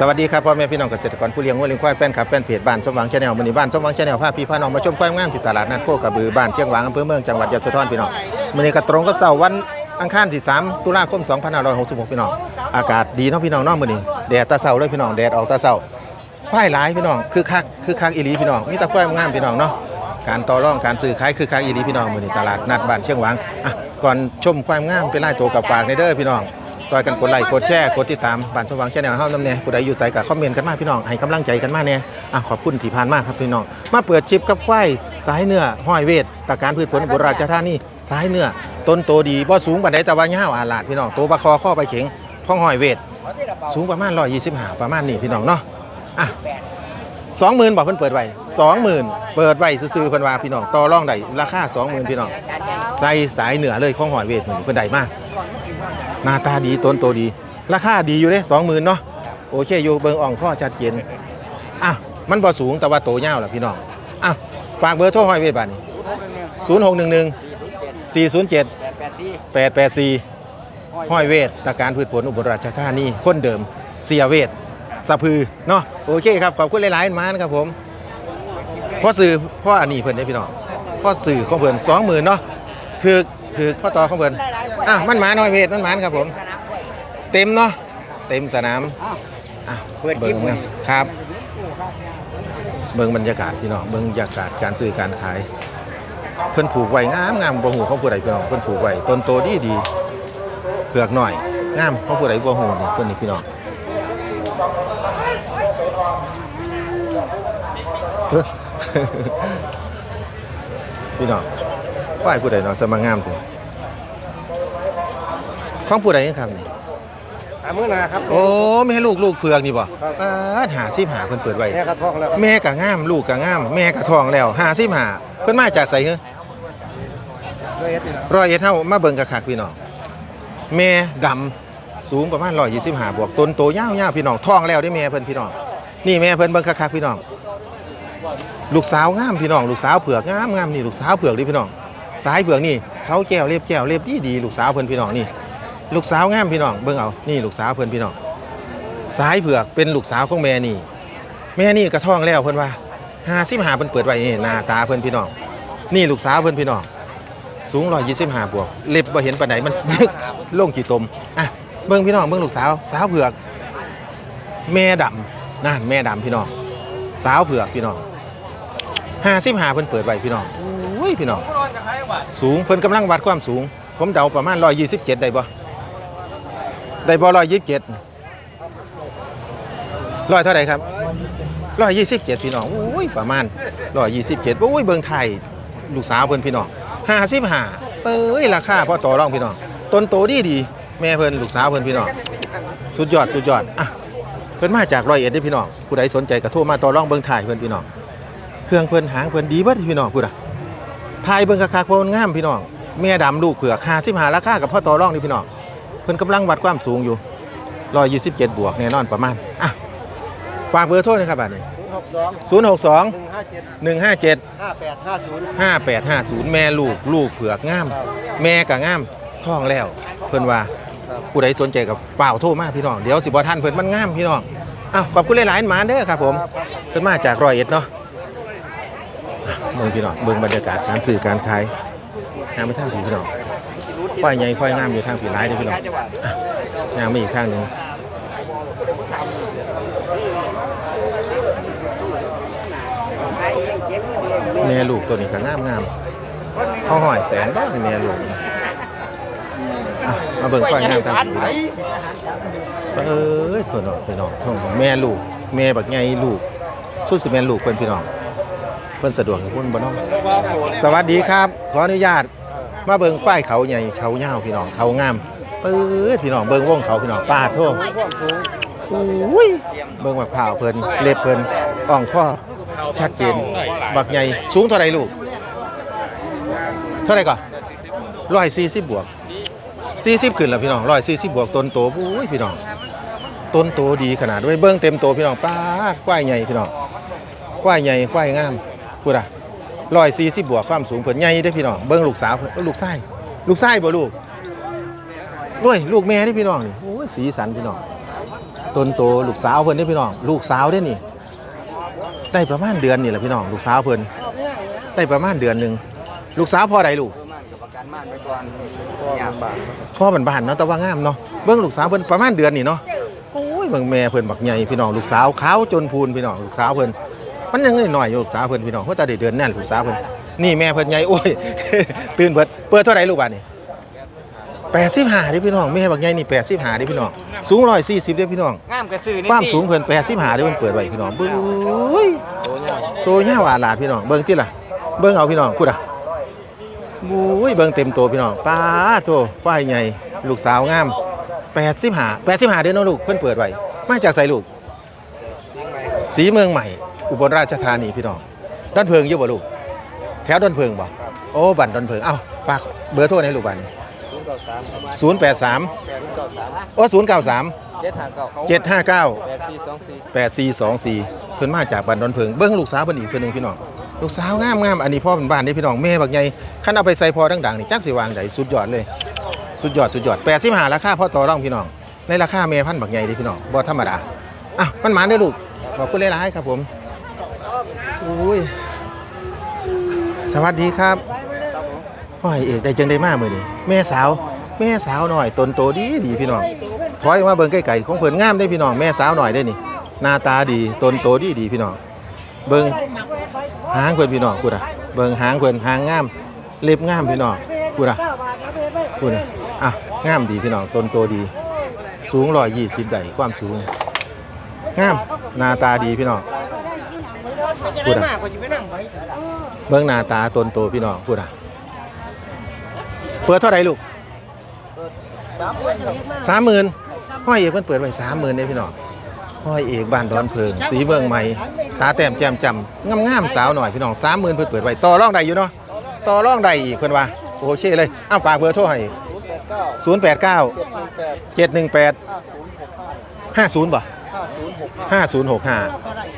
สวัสดีครับพ่อแม่พี่น้องเกษตรกรผู้เลี้ยงวัวเลี้ยงควายแฟนคลับแฟนเพจบ้านสมหวังชาแนลมือนี้บ้านสมหวังชาแนลพาพพี่พาน้องมาชมควายงามที่ตลาดนัดโคกระบือบ้านเชียงหวางอำเภอเมืองจังหวัดยะโสธรพี่น้องมือนี้ก็ตรงกับเสาร์วันอังคารที่ 3 ตุลาคม 2566 พี่น้องอากาศดีเนาะพี่น้องเนาะมือนี้แดดตาเสาเลยพี่น้องแดดออกตาเสาควายหลายพี่น้องคือคักคือคักอีหลีพี่น้องมีแต่ควายงามพี่น้องเนาะการต่อรองการซื้อขายคือคักอีหลีพี่น้องมือนี้ตลาดนัดบ้านเชียงหวางอะก่อนชมควายงามไปไล่ตัวกับฝากในเด้อพี่น้อง ซอยกันกดไลค์กดแชร์กดติดตามบ้านสว่างแชนแนลเฮาน้ำเนี่ยผู้ใดอยู่ไสก็คอมเมนต์กันมากพี่น้องให้กำลังใจกันมากเนี่ยอะขอบคุณที่ผ่านมาครับพี่น้อง มาเปิดชิปกับควายสายเนื้อห้อยเวทตะการพืชผลอุบราชธานีสายเนื้อต้นโตดีบ่สูงปานใดแต่ว่ายาวอาลาดพี่น้องโตบะคอข้อไปเข็งข้องห้อยเวทสูงประมาณ125ประมาณนี้พี่น้องเนาะอะ20,000บอกเพิ่นเปิดไว้20,000เปิดไว้ซื่อเพิ่นว่าพี่น้องต่อรองได้ราคา20,000พี่น้องใส่สายเหนือเลยข้องหอยเวทเพิ่นได้มาก หน้าตาดีต้นโตดี ราคาดีอยู่เด้สองหมื่นเนาะโอเคอยู่เบิงอ่องข้อชัดเจนอะมันบ่สูงแต่ว่าโตยาวแหละพี่น้องอะฝากเบอร์โทรห้อยเวทบาทนี่ศูนย์หกหนึ่งหนึ่งสี่ศูนย์เจ็ดแปดแปดสี่ห้อยเวทตะการพืชผลอุบลราชธานีคนเดิมเสียเวทสะพือเนาะโอเคครับขอบคุณหลายๆมานะครับผมพ่อสื่อพ่ออันนี้เพิ่นได้พี่น้องพ่อสื่อของเพิ่นสองหมื่นเนาะถือ ถือพ่อต่อของเพิ่นอะมันหมาน้อยเวทมันหมานครับผม เต็มเนาะเต็มสนามอะเปิดคลิปเบิ่งครับ เบิ่งบรรยากาศพี่น้องเบิ่งบรรยากาศการซื้อการขาย เพิ่นผูกไว้งามงามบ่หูของผู้ใดพี่น้องเพิ่นผูกไว้ต้นโตดีดีเปลือกหน่อยงามของผู้ใดบ่หูนี่ต้นนี้พี่น้องเฮ้อพี่น้อง ควายผู้ใดเนาะสมางามถึงของผู้ใดครับนี่หามื้อหนาครับ โอ้แม่ลูกลูกเผือกนี่บ่ครับ ปาดหาสิบหาเพิ่นเปิดไว้ แม่กระท้องแล้วครับแม่ก็งาม ลูกก็งาม แม่ก็ท้องแล้วหาสิบหาเพิ่นมาจากไสเหรอเลยเอ็ดนี่นะร้อยเอ็ดเฮามาเบิ่งคักๆพี่น้องแม่ดำสูงประมาณ125บวกต้นโตยาวๆพี่น้องท้องแล้วได้แม่เพิ่นพี่น้องนี่แม่เพิ่นเบิ่งคักๆพี่น้อง ลูกสาวงามพี่น้องลูกสาวเผือกงามงามนี่ลูกสาวเผือกดิพี่น้อง สายเผือกนี่เขาแก้วเรียบแก้วเรียบดีดีลูกสาวเพิ่อนพี่น้องนี่ ลูกสาวงามพี่น้องเบิ่งเอานี่ลูกสาวเพิ่อนพี่น้องสายเผือกเป็นลูกสาวของแม่นี่ แม่นี่กระท้องแล้วเพิ่อนว่าหาสิบหาเพิ่นเปิดไว้นี่หน้าตาเพิ่อนพี่น้องนี่ลูกสาวเพิ่อนพี่น้องสูง125บห้าบวกเล็บบ่เห็นปานใดมันลงขี้ตมอะเบิ่งพี่น้องเบิ่งลูกสาว สาวเผือก แม่ดำนั่นแม่ดำพี่น้องสาวเผือกพี่น้อง55เพิ่นเปิดไว้พี่น้องอุ้ยพี่น้อง สูงเพิ่นกำลังวัดความสูง ผมเดาประมาณ127ได้บ่ได้บ่127ร้อยเท่าไหร่ครับ127พี่น้องอุ้ยประมาณ127อุ้ยเบิงไทยลูกสาวเพิ่นพี่น้อง55เอ้ยราคาพอต่อรองพี่น้องต้นโตดีดีแม่เพิ่นลูกสาวเพิ่นพี่น้องสุดยอดสุดยอดอะเพิ่นมาจากร้อยเอ็ดด้พี่น้องผู้ใดสนใจก็โทรมาต่อรองเบิงถ่ายเพิ่นพี่น้องเครื่องเพิ่นหางเพิ่นดีเบิดพี่น้องพูดอะ ทายเบิ่งคักๆเพราะมันงามพี่น้องแม่ดำลูกเผือก55ราคากับพ่อต่อรองนี่พี่น้องเพิ่นกำลังวัดความสูงอยู่127 บวกแน่นอนประมาณอะฝากเบอร์โทรนะครับบัดนี้ศูนย์หกสอง062หนึ่งห้าเจ็ด157ห้าแปดห้าศูนย์5850 แม่ลูกลูกเผือกงาม แม่ก็งามท้องแล้ว เพิ่นว่าผู้ใดสนใจกับเปล่าโทรมาพี่น้อง เดี๋ยวสิบ่ทันเพิ่นมันงามพี่น้องอ้าวขอบคุณหลายๆหมาเด้อครับผมเพิ่นมาจากร้อยเอ็ดเนาะ เบิ่งพี่น้องเบิ่งบรรยากาศการซื้อการขายงามไปทางผีพี่น้องควายใหญ่ควายงามอยู่ทางผีร้ายด้อพี่น้องงามไปอีกข้างหนึ่งแม่ลูกตัวนี้ก็งามงามเขาหอยแสนก็แม่ลูกมาเบิ่งควายงามทางผีพี่น้องเอ้ยตัวน้องพี่น้องท่องแม่ลูกแม่บักไงลูกสุดสิแม่ลูกเพิ่นพี่น้อง เพิ่นสะดวกกับเพิ่นบ่น้องสวัสดีครับ ขออนุญาตมาเบิ่งควายเขาใหญ่เขายาวพี่น้องเขางามปื๊ดพี่น้องเบิ่งวงเขาพี่น้องป้าโทษอุ้ยเบิ่งบักพร้าวเพิ่นเล็บเพิ่นอ่องข้อชัดเจนบักใหญ่สูงเท่าไรลูก เท่าไรก่อน140บวก40ขึ้นแล้วพี่น้อง140บวกต้นโตอุ้ยพี่น้องต้นโตดีขนาดด้วยเบิ้งเต็มโตพี่น้องป้าควายใหญ่พี่น้องควายใหญ่ควายงาม พูดอะร้อยสี่สิบบวกความสูงเพิ่นใหญ่ได้พี่น้องเบิ้งลูกสาวเพิ่นเอ้ยลูกไส้ลูกไส้บ่ลูกด้วยลูกแม่นี่พี่น้องนี่โอ้ยสีสันพี่น้องต้นโตลูกสาวเพิ่นเด้พี่น้อง ลูกสาวเด้นี่ ได้ประมาณเดือนนี่แหละพี่น้อง ลูกสาวเพิ่นได้ประมาณเดือนหนึ่งลูกสาวพ่อใดลูกประกันม่อนยามบาทพ่อบ้านเนาะแต่ว่างามเนาะเบิ่งลูกสาวเพิ่นประมาณเดือนนี่เนาะโอ้ยเบิ่งแม่เพิ่นบักใหญ่พี่น้องลูกสาวขาวจนพูนพี่น้องลูกสาวเพิ่น มันยังน้อยๆอยู่ลูกสาวเพิ่นพี่น้องเพราะแต่ได้เดือนแน่นลูกสาวเพิ่นนี่แม่เพิ่นใหญ่โอ้ย ตื่นเบิดเปิดเท่าไหร่ลูกบาดนี่85เด้อพี่น้องแม่บักใหญ่นี่85เด้อพี่น้องสูง140เด้อพี่น้องงามกระสือนี่ความสูงเพิ่น85เด้อเพิ่นเปิดไว้พี่น้องเบ้ยโตเงาโตยาวหวานหลาดพี่น้องเบิ่งติล่ะเบิ่งเอาพี่น้องพูดอะโอ้ยเบิ่งเต็มโตพี่น้องป้าโตควายใหญ่ลูกสาวงาม85 85เด้อเนาะลูกเพิ่นเปิดไว้มาจากไสลูกสีเมืองใหม่ อุบลราชธานีพี่น้องดอนเพิงอยู่บ่ลูกแถวดอนเพิงบ่โอ้บันดอนเพิงเอ้าฝากเบอร์โทรให้ลูกบันศูนย์เก้าสาม083แปดศูนย์เก้าสามโอ้093เจ็ดห้าเก้าเขา759แปดสี่สองสี่8424เพิ่นมาจากบ้านดอนเพิงเบิ่งลูกสาวเพิ่นอีกคนนึงพี่น้องลูกสาวงามงามอันนี้พ่อเป็นบ้านนี่พี่น้องแม่บักใหญ่คันเอาไปใส่พอดังๆนี่จักสิวางได้สุดยอดเลย สุดยอดสุดยอด85ราคาพ่อต่อรองพี่น้องในราคาแม่พันธุ์บักใหญ่เด้พี่น้องบ่ธรรมดาอะมันหมานเด้อลูกขอบคุณหลายๆครับผม อุ้ย สวัสดีครับห้อยเอกได้จังได้มามื้อนี้แม่สาว แม่สาวหน่อยตนโตดีดีพี่น้องถอยมาเบิ่งใกล้ๆของเพิ่นงามได้พี่น้องแม่สาวหน่อยได้นี่ หน้าตาดีตนโตดีดีพี่น้องเบิ่งหางเพิ่นพี่น้องพูดะเบิ่งหางเพิ่นหางงามเล็บงามพี่น้องพูดะพูดะอะงามดีพี่น้องตนโตดี สูง120ได้ความสูงงามหน้าตาดีพี่น้อง พูดอะเบิ่งหน้าตาตนโตพี่น้องพูดอะเปิดเท่าไหร่ลูกสามหมื่นห้อยเอกเพิ่นเปิดไว้สามหมื่นเด้พี่น้องห้อยเอกบ้านดอนเพิง สีเมืองใหม่ตาแต้มแจ่มจำงามงามสาวหน่อยพี่น้องสามหมื่นเพิ่นเปิดไว้ต่อร่องได้อยู่เนาะต่อร่องได้อีกเพิ่นว่าโอเคเลยอ้าวฝากเบอร์โทรให้ศูนย์แปดเก้าเจ็ดหนึ่งแปดห้าศูนย์บ่ ห้าศูนย์หกห้า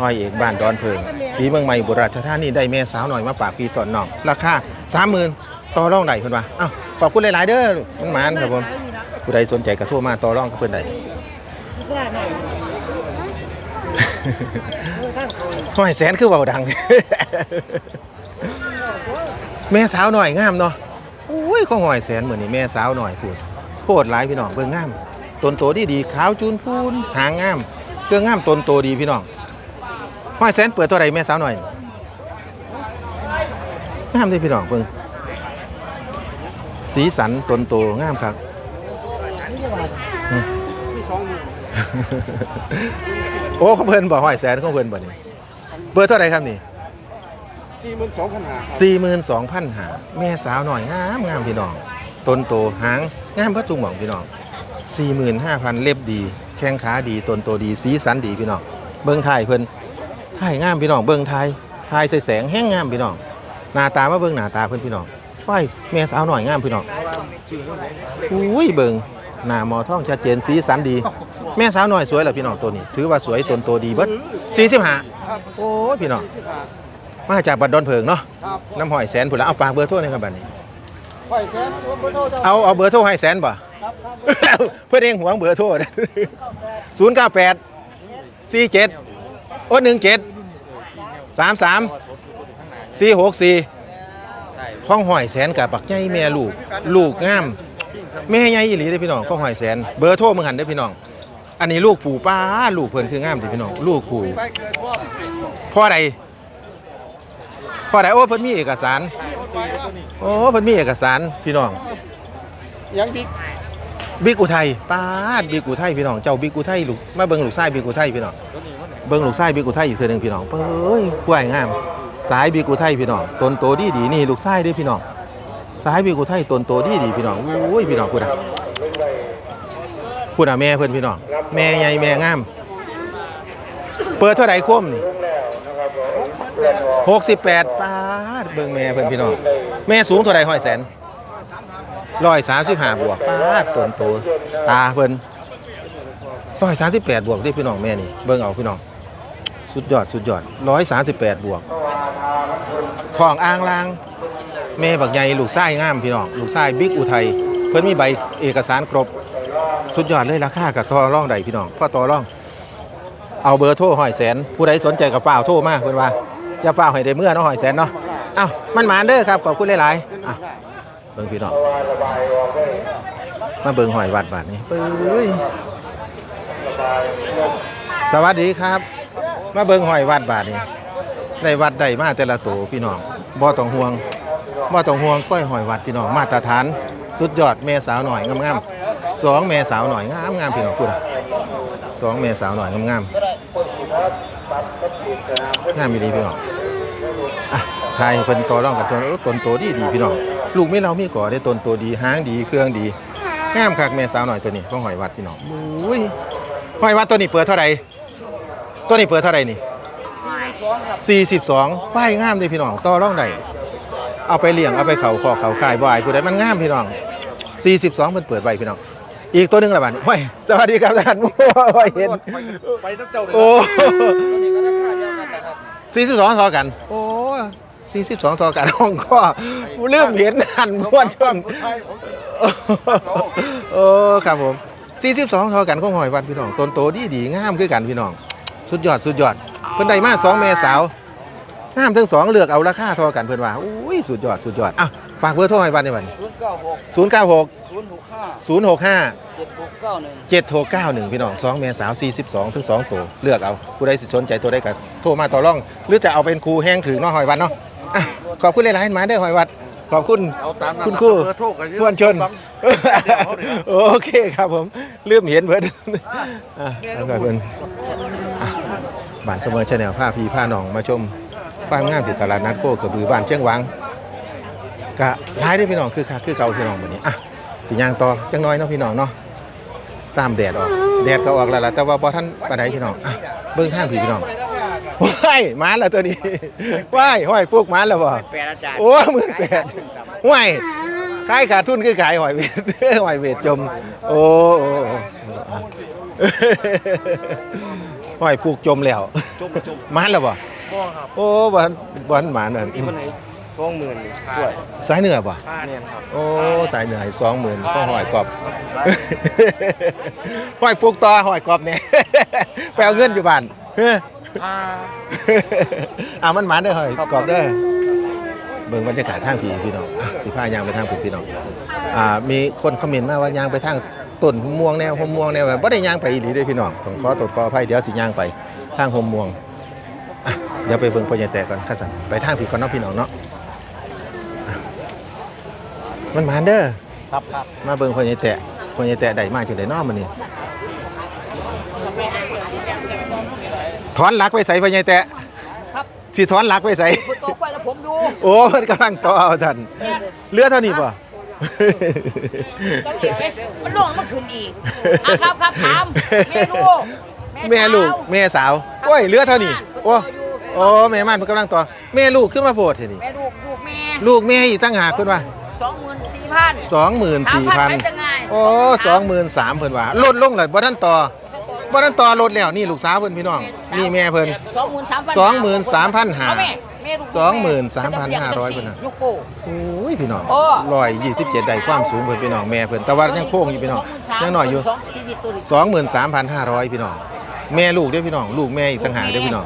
ห้อยเอกบ้านดอนเพิงสีเมืองใหม่บุรีราชธานีได้แม่สาวหน่อยมาฝากปีต่อนน้อง ราคาสามหมื่นต่อรองได้เพิ่นว่าอ้าวขอบคุณหลาย ๆ เด้อมันหมานครับผมผู้ใดสนใจก็โทรมาต่อรองกับเพิ่นได้ห้อยแสนคือเบาดัง แม่สาวหน่อยงามเนาะอุ้ยของห้อยแสนเหมือนนี่แม่สาวหน่อยพูดโคตรหลายพี่น้องเบิ่งงามตนโตดีดีขาวจูนพูนหางงาม เครื่องงามตนโตดีพี่น้องห้อยแสนเปิดตัวใดแม่สาวหน่อยงามเลยพี่น้องเบิ่งสีสันตนโตงามครับโอ้เขาเพิ่นบ่ห้อยแสนเขาเพิ่นบ่นี่เบอร์เท่าไหร่ครับนี่สี่หมื่นสองพันห้าสี่หมื่นสองพันหาแม่สาวหน่อยงามงามพี่น้องต้นโตหางงามพัดจุงหม่องพี่น้องสี่หมื่นห้าพันเล็บดี แข้งขาดีต้นโตดีสีสันดีพี่น้องเบิ้งไทยเพิ่นไทยงามพี่น้องเบิ้งไทยไทยใส่แสงแห้งงามพี่น้องหน้าตามาเบิ้งหน้าตาเพิ่นพี่น้องว้ายแม่สาวหน่อยงามพี่น้องอุ้ยเบิ้งหน้าหมอท่องชัดเจนสีสันดี แม่สาวหน่อยสวยเหรอพี่น้องตัวนี้ ถือว่าสวยต้นโตดีเบิดสี่สิบห้าโอ้ยพี่น้องมาจากบัดดอนเพิงเนาะครับน้ำหอยแสนผุนละเอาฝากเบอร์โทรหนะครับบัดนี้ไฟแสนรวมเบอร์โทรเจ้าเอาเอาเบอร์โทรให้แสนบ่ครับครับ เพื่อนเองหวงเบอร์โทรศูนย์เก้าแปดสี่เจ็ดโอ้หนึ่งเจ็ดสามสามสี่หกสี่ข้องหอยแสนกับปักใหญ่แม่ลูก ลูกงามแม่ใหญ่อีหลีเด้พี่น้องข้องหอยแสน เบอร์โทรมึงหันเด้พี่น้อง อันนี้ลูกปู่ป้าลูกเพิ่อนคืองามเด้อพี่น้อง ลูกปู่พ่อใดพ่อใดโอ้เพิ่นมีเอกสาร โอ้เพิ่นมีเอกสารพี่น้องยังบิ๊ก บิ๊กอุทัยป้าดบิ๊กอุทัยพี่น้อง เจ้าบิ๊กอุทัยลูกมาเบิ่งลูกชายบิ๊กอุทัยพี่น้อง เบิ่งลูกชายบิ๊กอุทัยอีกเทื่อหนึงพี่น้องเอ้ยกล้วยงาม สายบิ๊กอุทัยพี่น้องต้นโตดีดีนี่ลูกชายเด้อพี่น้อง สายบิ๊กอุทัยต้นโตดีดีพี่น้องโอ้ยพี่น้องพูดอะพูดอะแม่เพิ่นพี่น้อง แม่ใหญ่แม่งาม เปิดเท่าไหร่คว่ำนี่หกสิบแปดป้าดเบิ่งแม่เพิ่นพี่น้อง แม่สูงเท่าไหร่ห้อยแสน ร้อยสามสิบห้าบวกป้าดต้นโตตาเพิ่นร้อยสามสิบแปดบวกที่พี่น้องแม่นี่เบิ่งเอาพี่น้องสุดยอดสุดยอดร้อยสามสิบแปดบวกทองอ่างลางแม่บักใหญ่ลูกไส้งามพี่น้องลูกไส้บิ๊กอุทัยเพิ่นมีใบเอกสารครบ สุดยอดเลยราคากับต่อร่องใดพี่น้องพ่อต่อร่อง เอาเบอร์โทรหอยแสน ผู้ใดสนใจกับฝ้าวโทรมาเพิ่อนว่าจะฝ้าวให้ได้เมื่อเนาะหอยแสนเนาะเอ้ามันหมานเด้อครับขอบคุณหลายๆอะ เบิ่งพี่น้องมาเบิ่งหอยวัดบาดนี้เอ้ยสวัสดีครับ มาเบิ่งหอยวัดบาดนี้ได้วัดได้มาแต่ละตัวพี่น้องบ่ต้องห่วงบ่ต้องห่วงก้อยหอยวัดพี่น้องมาตรฐานสุดยอดแม่สาวหน่อยงามๆสองแม่สาวหน่อยงามงามๆพี่น้องพูดอะสองแม่สาวหน่อยงามงามๆงามมีดีพี่น้องอะทายเพิ่นต่อรองกันจนตนโตดีดีพี่น้อง ลูกไม่เรามีก่อได้ตนโตดีหางดีเครื่องดีงามคักแม่สาวหน่อยตัวนี้ของหอยวัดพี่น้องอุ้ยหอยวัดตัวนี้เปิดเท่าไหร่ตัวนี้เปิดเท่าไหร่นี่42ป้ายงามเลยพี่น้องต่อรองได้เอาไปเลี้ยงเอาไปเขาขอเขาขายบ่ายผู้ใดมันงามพี่น้อง42เพิ่นเปิดไว้พี่น้องอีกตัวหนึงละบัดนี้โอ้ยสวัสดีครับท่านโอ้ยเห็นไปตั้งเจ้าเลยโอ้42ทอกัน โอ้ 42ทอกันห้องก็ลืมเห็นหันม้วนชนโอ้ครับผม 42ทอกันของหอยวัดพี่น้องต้นโตดีดีๆงามคือกันพี่น้อง สุดยอดสุดยอดเพิ่นได้มาสองเมสาวงามทั้งสองเลือกเอาราคาทอกันเพิ่นว่าอุ้ยสุดยอดสุดยอดอะฝากเบอร์โทรให้บัดนี้บัดนี้ศูนย์เก้าหก096ศูนย์หกห้า065เจ็ดหกเก้าหนึ่ง7691 พี่น้อง2เมษาว 42ถึง2ตัวเลือกเอาผู้ใดสิสนใจตัวใดก็โทรมาต่อรอง หรือจะเอาเป็นครูแห้งถือเนาะหอยวัดเนาะ อะขอบคุณหลายๆมาเด้อหอยวัด ขอบคุณเอาตามนั้นคุณครูเบอร์โทรกันมวลชนโอเคครับผมลืมเห็นเพิ่นอะแล้วก็เพิ่นอะบ้านเสมอชาแนลผ้าพีผ้าหนองมาชมความงามสิตลาดนัดโคกระบือบ้านเชียงหวังก็ท้ายได้อพี่น้องคือคักคือเก่าพี่น้องวันนี้อะสิย่างต่อจังน้อยเนาะพี่น้องเนาะ ซ้ำแดดออก แดดก็ออกแล้วล่ะแต่ว่าบ่ทันปานใดพี่น้องอะเบิ่งทางพี่พี่น้อง ว้ายมาแล้วตัวนี้ว้ายห้อยพวกมาแล้วบ่แปดอาจารย์โอ้หมื่นแปดห่วยขายขาดทุนคือขายหอยเวทหอยเวทจม โอ้โอ้โอ้หอยผูกจมแล้วจุ่มจุ่มมันแล้วบ่บ่ครับโอ้บ่ทันบ่ทันหมานนั่นนี่มันไหนสองหมื่นด้วยสายเหนือบ่ค่าเนี่ยครับโอ้สายเหนือสองหมื่นก็หอยกรอบหอยผูกต่อหอยกรอบเนี่ยไปเอาเงินอยู่บ้าน เฮ้ยค่าอ่ามันหมานได้อหอยกรอบได้อเบิ่งบรรยากาศทางผีพี่น้องอะสิพายางไปทางผีพี่น้องอ่ามีคนคอมเมนต์มาว่ายางไปทางต้นหมม่วงแนวหมม่วงแนวแบบบ่ได้ยางไปอีหลีเด้อพี่น้องต้องขอตรวจขออภัยเดี๋ยวสิยางไปทางหมม่วงอะเดี๋ยวไปเบิ่งพ่อใหญ่แตกก่อนคันสั่นไปทางผีก่อนเนาะพี่น้องเนาะอะมันมาเด้อ ครับครับมาเบิ่งพ่อใหญ่แตะพ่อใหญ่แตะได้มาจังได๋เนาะมื้อนี้ ถอนหลักไว้ใส่พ่อใหญ่แตะครับสิถอนหลักไว้ใส่คุณโตไปแล้วผมดูโอ้มันกำลังต่อเอาท่านเหลือเท่านี้ป่ะจังเดี๋ยวเอ๊ะมันลงมันขึ้นอีกอะครับครับถามแม่ลูกแม่ลูกแม่สาวโอ้ยเหลือเท่านี้โอ้โอ้แม่มันมันกำลังต่อแม่ลูกขึ้นมาโพดเท่านี้แม่ลูกลูกแม่ลูกแม่อีกตั้งหากขึ้นว่าสองหมื่นสี่พันสองหมื่นสี่พันไปจะไงโอ้สองหมื่นสามเพิ่นว่าลดลงเลยบ่ทันต่อ บ่ทันต่อลดแล้วนี่ลูกสาวเพิ่นพี่น้อง นี่แม่เพิ่นสองหมื่นสามพันสองหมื่นสามพันห้าเอแม่แม่ลูกสองหมื่นสามพันห้าร้อยเพิ่นน่ะลูกโป้โอ้ยพี่น้องโอ้ร้อยยี่สิบเจ็ดได้ความสูงเพิ่นพี่น้องแม่เพิ่นแต่ว่ายังโค้งอยู่พี่น้องยังน้อยอยู่สองชีวิตตัวนี้สองหมื่นสามพันห้าร้อยพี่น้องแม่ลูกเด้อพี่น้อง ลูกแม่อีกต่างหากเด้อพี่น้อง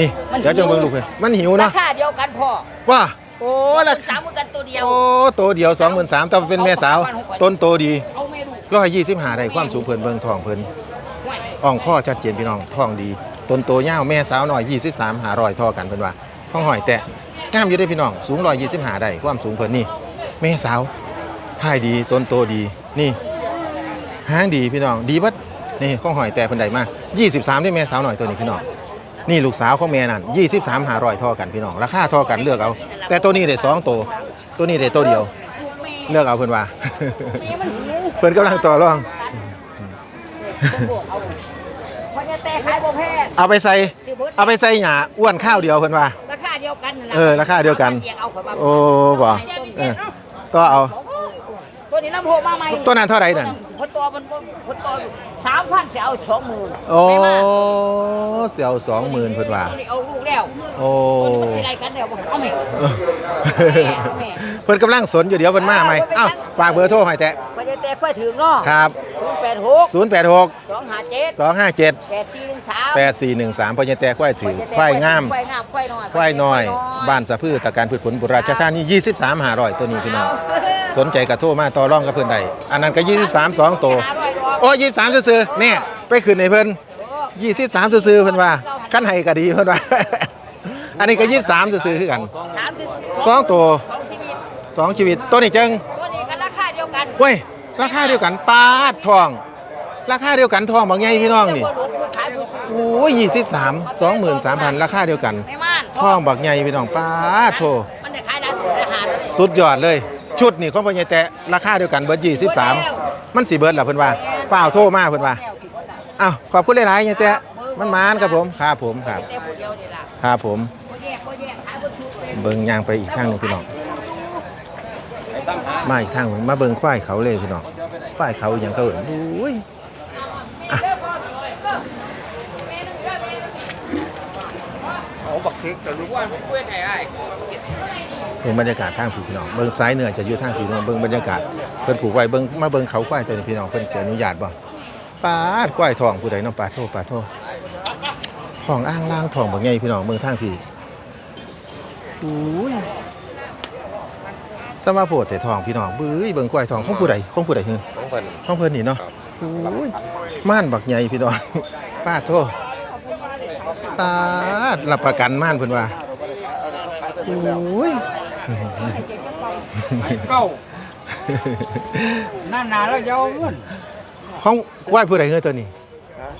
นี่เดี๋ยวจะเบิ่งลูกเพิ่นมันหิวราเนาะคาเดียวกันพ่อว่าโอ้ละสามหมื่นกันตัวเดียวโอ้โตเดียวสองหมื่นสามแต่ว่าเป็นแม่สาว ต้นโตดีเอาแม่ลูกร้อยยี่สิบห้าได้ความสูงเพิ่นเบิ่งทองเพิ่นห่วย อ่องข้อชัดเจนพี่น้องทองดีต้นโตยาวแม่สาวหน่อยยี่สิบสามหาร้อยท่อกันเพิ่นว่าท้องหอยแตะงามอยู่ได้พี่น้องสูงร้อยยี่สิบห้าได้ความสูงเพิ่นนี่แม่สาวท่ายดีต้นโตดีนี่หางดีพี่น้องดีเบัดนี่ข้องหอยแตะเพิ่นได้มา23ที่แม่สาวหน่อยตัวนี้พี่น้องนี่ลูกสาวของแม่นั่น23หาร้อยท่อกันพี่น้องราคาท่อกันเลือกเอา แต่ตัวนี้ได้สองตัวตัวนี้ได้ตัวเดียว เลือกเอาเพิ่นว่าเพิ่นกำลังต่อรอง เพราะจะแต่ขายบ่แพง เอาไปใส่ซื้อเบิดเอาไปใส่หยาอ้วนข้าวเดียวเพิ่นว่า ราคาเดียวกันนั่นล่ะเออราคาเดียวกัน อาเข้ามาโอ้บ่เออก็เอาตัวนี้ลำโพงมาใหม่ตัวนั้นเท่าไหร่นั่นพนตัวมันพนตัวสามพันจะเอาสองหมื่นโอ้ไม่มาเสียวสองหมื่นเพิ่นว่า ตัวนี้เอาลูกแล้วโอ้ ตัวนี้มันสิไรกันแล้วบ่เอาไหม เออเอาแม่ พิ่นกำลังสนอยู่เดี๋ยวเพิ่นมาใหม่เอ้าฝากเบอร์โทรให้แตะพอจะแต่ค่อยถึงเนาะครับศูนย์แปดหก086 สองห้าเจ็ด257 แปดสี่หนึ่งสาม8413พ่อใหญ่แต่ควายถือควายงามควายงามควายน้อยควายน้อย บ้านสะพือตะการพืชผลบุราชธานี23 500ตัวนี้พี่น้องสนใจกระโทรมาต่อรองกับเพิ่นได้อันนั้นก็23 2ตัวห้าร้อยดอกโอ้23ซื่อๆแน่ไปขึ้นให้เพิ่น23ซื่อๆเพิ่นว่าคันให้ก็ดีเพิ่นว่า อันนี้ก็23ซื่อๆคือกันสามสิบสองตัวสองชีวิต สองชีวิตตัวนี้จังตัวนี้กันราคาเดียวกันเว้ยราคาเดียวกันปาดทอง ราคาเดียวกันทองบางไงพี่น้องนี่แต่ว่าหลวงขายผู้สูงโอ้ยยี่สิบสามสองหมื่นสามพันราคาเดียวกันไม่ม่านทองบักใหญ่พี่น้องป้าดโทมันจะขายร้านอาหารสุดยอดเลย ชุดนี่ของพ่อใหญ่แต่ราคาเดียวกันเบิร์ดยี่สิบสามมันสีเบิร์ดเหรอเพิ่นว่าเปล่าโทรมาเพิ่นว่าอ้าวขอบคุณหลายๆใหญ่แต่มันมานครับผมครับผมครับแต่ผู้เดียวนี่ล่ะครับผมบ่แยกบ่แยกขายบ่ถูกเลยเบิ่งยางไปอีกข้างหนึงพี่น้อง มาอีกข้างมาเบิ่งควายเขาเลยพี่น้องควายเขาอย่างเขาเอิ้นโอ้ยเอาบักเค้กกับลูกว่าเพื่อนไหนไอ้เบิ่งบรรยากาศทางผีพี่น้องเบิ่งซ้ายเหนือจะอยู่ทางผีพี่น้องเบิ่งบรรยากาศเพิ่นผูกไว้เบิ่งมาเบิ่งเขาควายตัวนี้พี่น้องเพิ่นจะอนุญาตบ่ปาดควายทองผู้ใดน้องปาดโทปาดโททองอ้างล่างทองบ่ใหญ่พี่น้องเบิ่งทางผีอุ้ย สมาโพดแต่ทองพี่น้องบื้อเบิ่งควายทองของผู้ใดของผู้ใดฮือของเพิ่น ของเพิ่นนี่เนาะอุ้ยม่านบักใหญ่พี่น้องปาดโทปาดรับประกันม่านเพิ่นว่าอุ้ย เก้านั่นนาแล้วเจ้าเงินของไหว้ผู้ใดเงินตัวนี้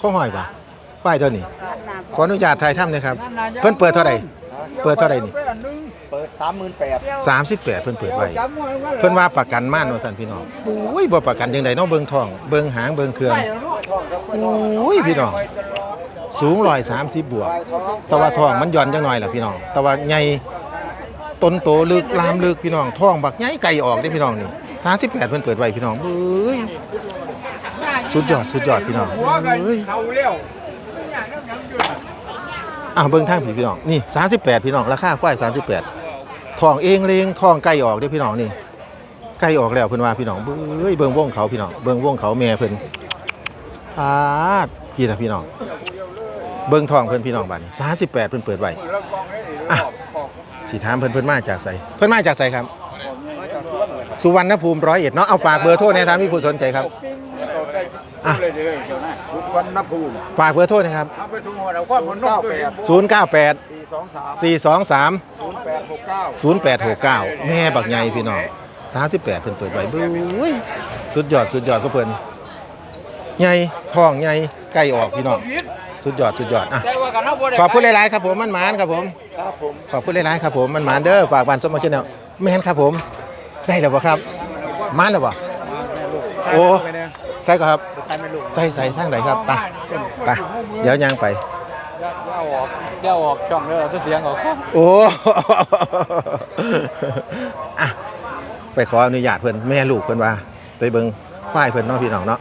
ข้องหอยปะไหว้ตัวนี้ ขออนุญาตถ่ายถ้ำหนะครับเพิ่นเปิดเท่าไหร่ เปิดเท่าไหร่นี่เปิดสามหมื่นแปด38เพิ่นเปิดไว้เพิ่นว่าประกันม่านว่าซั่นพี่น้องอุ้ยบ่ประกันจังไดเนาะเบิ่งท้องเบิ่งหางเบิ่งเครื่องอุ้ยพี่น้องสูง130บวกแต่ว่าท้องมันหย่อนจังหน่อยล่ะพี่น้องแต่ว่าใหญ่ต้นโตลึกลามลึกพี่น้องท้องบักใหญ่ไก่ออกเด้พี่น้องนี่38เพิ่นเปิดไว้พี่น้องเอ้ยสุดยอดสุดยอดพี่น้องเอ้ยเขาเลี้ยว อะเบิ่งทางผีพี่น้องนี่38พี่น้องราคาควาย38ทองเองเลงทองไก่ออกเด้อพี่น้องนี่ไก่ออกแล้วเพิ่นว่าพี่น้องเบ้ยเบิ่งวงเขาพี่น้องเบิ่งวงเขาแม่เพิ่นปาดพี่นะพี่น้อง เบิ่งทองเพิ่นพี่น้องบัดนี้38เพิ่นเปิดไว้อะสิถามเพิ่นเพิ่นมาจากไสเพิ่นมาจากไสครับ สุวรรณภูมิร้อยเอ็ดเนาะเอาฝากเบอร์โทรในทางที่ผู้สนใจครับอะ รรณภูมิฝากเบอร์โทรนะครับ เอาไปทุ่งหัวเราก็มันนกตัวเอง098 สี่สองสาม423 ศูนย์แปดหกเก้า0869 แม่บักใหญ่พี่น้อง38เพิ่นเปิดไว้เบ้ยสุดยอดสุดยอดก็เพิ่นใหญ่ท้องใหญ่ไก่ออกพี่น้องสุดยอดสุดยอดอะได้ว่ากันนะบ่ได้ขอบคุณหลาย ๆ ครับผมมันหมานครับผม ครับผม ขอบคุณหลาย ๆ ครับผมมันหมานเด้อฝากบ้านสมมาชแนลแม่นครับผม ได้แล้วบ่ครับมานแล้วบ่โอ้ ใช่ครับใครไม่รู้ใส่ใส่ทางไหนครับไปไปเดี๋ยวย่างไปย่าออกย่าออกช่องเด้อถ้าเสียงออกโอ้อะไปขออนุญาตเพิ่นแม่ลูกเพิ่นว่า ไปเบิ่งควายเพิ่นเนาะพี่น้องเนาะ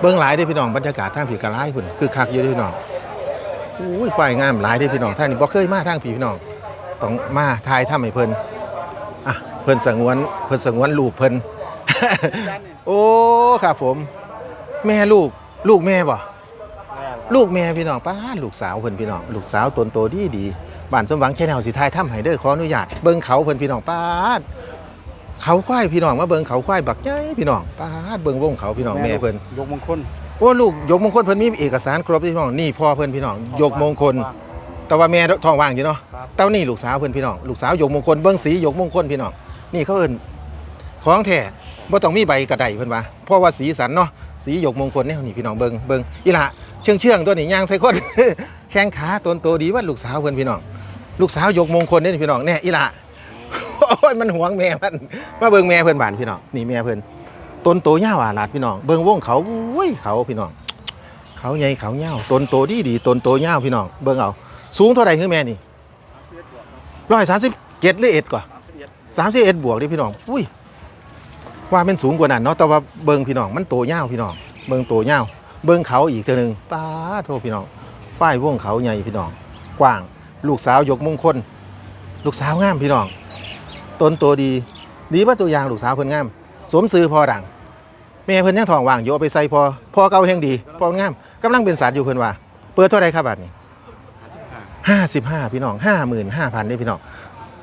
เบิ่งหลายเด้อพี่น้องบรรยากาศทางผีกะหลายพุ่นคือคักอยู่เด้อพี่น้องอุ้ยควายงามหลายเด้อพี่น้องท่างนี้บ่เคยมาทางผีพี่น้องต้องมาทายถ้ำให้เพิ่น อะเพิ่นสงวนเพิ่นสงวนลูกเพิ่น โอ้ครับผม แม่ลูก ลูกแม่บ่ลูกแม่พี่น้องป้าดลูกสาวเพิ่นพี่น้องลูกสาวตนโตดีดีบ้านสมหวังแชนแนลสิทายถ้ำให้เด้อขออนุญาตเบิ่งเขาเพิ่นพี่น้องป้าดเขาควายพี่น้องมาเบิ่งเขาควายบักใหญ่พี่น้องป้าดเบิ่งวงเขาพี่น้องแม่เพิ่นยกมงคลโอ้ลูกยกมงคลเพิ่นมีเอกสารครบพี่น้องนี่พ่อเพิ่นพี่น้องยกมงคล แต่ว่าแม่ท้องว่างอยู่เนาะครับแต่ว่านี่ลูกสาวเพิ่นพี่น้อง ลูกสาวยกมงคลเบิ่งสียกมงคลพี่น้อง นี่เขาเอิ้นของแท้บ่ต้องมีใบกระไดเพิ่นว่าเพราะว่าสีสันเนาะ สียกมงคลเนี่ยนี่พี่น้องเบิ่งเบิ่งอีหละเชื่องเชื่องๆตัวนี้ย่างใส่คน แข้งขาตนโตดีว่าลูกสาวเพิ่นพี่น้อง ลูกสาวยกมงคลเนี่ยพี่น้องเนี่ยอีหละ โอ้ยมันหวงแม่มัน มาเบิ่งแม่เพิ่นบานพี่น้องนี่แม่เพิ่นต้นโตยาวอาลาดพี่น้องเบิ่งวงเขาอุ้ยเขาพี่น้องเขาใหญ่เขายาวต้นโตดีดีต้นโตยาวพี่น้องเบิ่งเอา สูงเท่าไหร่คือแม่นี่ร้อยสามสิบเจ็ดหรือเอ็ดกว่าสามสิบเอ็ดบวกดิพี่น้อง อุ้ย ว่าเป็นสูงกว่านั้นเนาะ แต่ว่าเบิงพี่น้อง มันโตเง่าวพี่น้อง เบิงโตเง่าว เบิงเขาอีกตัวหนึ่งป้าโทษพี่น้องฝ้ายวงเขาใหญ่พี่น้อง กว้าง ลูกสาวยกมงคล ลูกสาวงามพี่น้อง ต้นตัวดี ดีพระตัวยางลูกสาวเพิ่นงาม สมซื้อพอดังแม่เพิ่นยังทองว่างอยู่เอาไปใส่พอ พอเก่าแห่งดี พองามกำลังเป็นสารอยู่เพิ่นว่า เปิดเท่าไรครับบาทนี้ 55 พี่น้อง55,000นี่พี่น้อง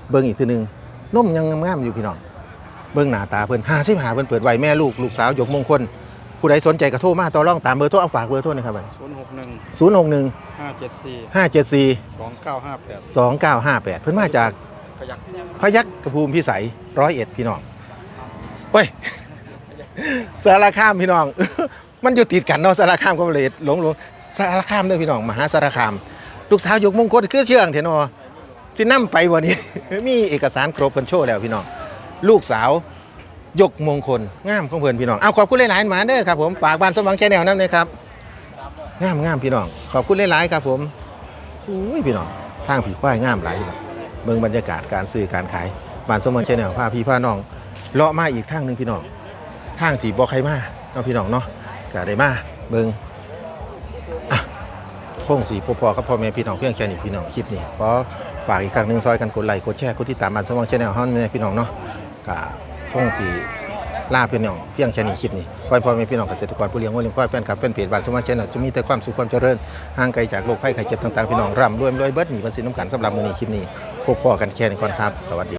เบิ่งอีกทีนึงน่มยังงามอยู่พี่น้องเบิ่งหน้าตาเพิ่น55เพิ่นเปิดไว้แม่ลูกลูกสาวยกมงคลผู้ใดสนใจกระโทรมาต่อรองตามเบอร์โทรเอาฝากเบอร์โทรนะครับศูนย์หกหนึ่งศูนย์หกหนึ่งห้าเจ็ดสี่ห้าเจ็ดสี่สองเก้าห้าแปดสองเก้าห้าแปดเพิ่นมาจากพยักพยักกระพูมพิสัยร้อยเอ็ดพี่น้องเฮ้ยสารคามพี่น้อง มันอยู่ติดกันเนาะสารคามก็เลยหลงหลงสารคามด้วยพี่น้องมหาสารคาม ลูกสาวยกมงคลคือเชื่องเถอะเนาะสินํไปวันนี้ มีเอกสารครบเพิ่นโชว์แล้วพี่น้อง ลูกสาวยกมงคลงามของเพิ่อนพี่น้องเอาขอบคุณหลายๆหมาเด้อครับผมฝากบ้านสมหวังแชนแนลนำนะครับงามงามพี่น้อง ขอบคุณหลายๆครับผมอุ้ยพี่น้องทางผีควายงามหลายอยู่แล้วเบิ่งบรรยากาศการซื้อการขายบ้านสมหวังแชนแนลพาพี่พาน้องเลาะมาอีกทางหนึ่งพี่น้องทางจีบ่ใครมาเนาะพี่น้องเนาะก็ได้มาเบิ่งอะค งสีพอๆกับพ่อแม่พี่น้องเพียงแค่นี้พี่น้องคลิปนี้ขอฝากอีกครั้งหนึงซอยกันกดไลค์กดแชร์กดติดตามบ้านสมหวังแชนแนลเฮาแม่พี่น้องเนาะก็คงสีล่าพียงน้องเพียงแค่นี้คลิปนี้ขอให้พ่อแม่พี่น้องเกษตรกรผู้เลี้ยงวัวเลี้ยงควายแฟนคลับแฟนเพจบ้านสมมาเชนจะมีแต่ความสุขความเจริญห่างไกลจากโรคภัยไข้เจ็บต่างๆพี่น้องร่ำรวยรวยเบิดหนีภาษีน้ำกันสำหรับมือนี้คลิปนี้พบพ่อกันแค่นี้ก่อนครับสวัสดี